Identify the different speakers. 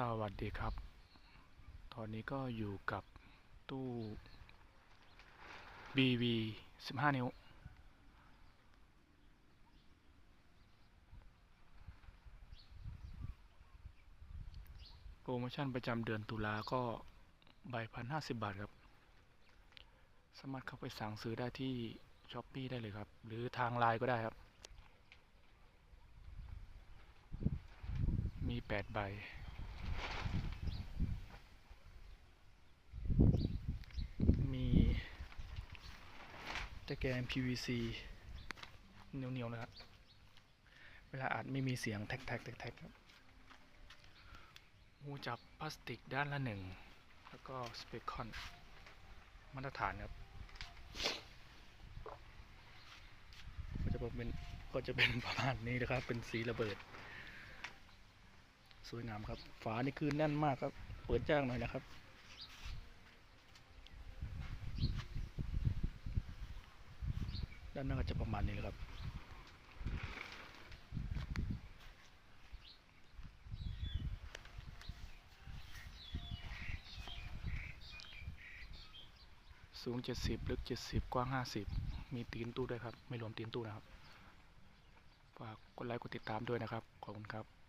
Speaker 1: สวัสดีครับ ตอนนี้ก็อยู่กับตู้ BV 15 นิ้ว โปรโมชั่นประจำเดือนตุลาก็ใบพันห้าสิบบาทครับ สามารถเข้าไปสั่งซื้อได้ที่ช้อปปีได้เลยครับ หรือทางไลน์ก็ได้ครับ มีแปดใบ มี ตะแกรง PVC เหนียวๆนะครับ เวลาอัดไม่มีเสียงแท็กๆแท็กๆครับหูจับพลาสติกด้านละหนึ่ง แล้วก็สเปคคอนมาตรฐานครับ ก็จะเป็นก็จะเป็นประมาณนี้นะครับ เป็นสีระเบิด สวยงามครับ ฝานี่คือแน่นมากครับ เปิดจ้างหน่อยนะครับ ด้านหน้าก็จะประมาณนี้ครับสูง 70 ลึก 70 กว้าง 50 มีตีนตู้ด้วยครับ ไม่รวมตีนตู้นะครับ ฝากกดไลค์ กดติดตามด้วยนะครับ ขอบคุณครับ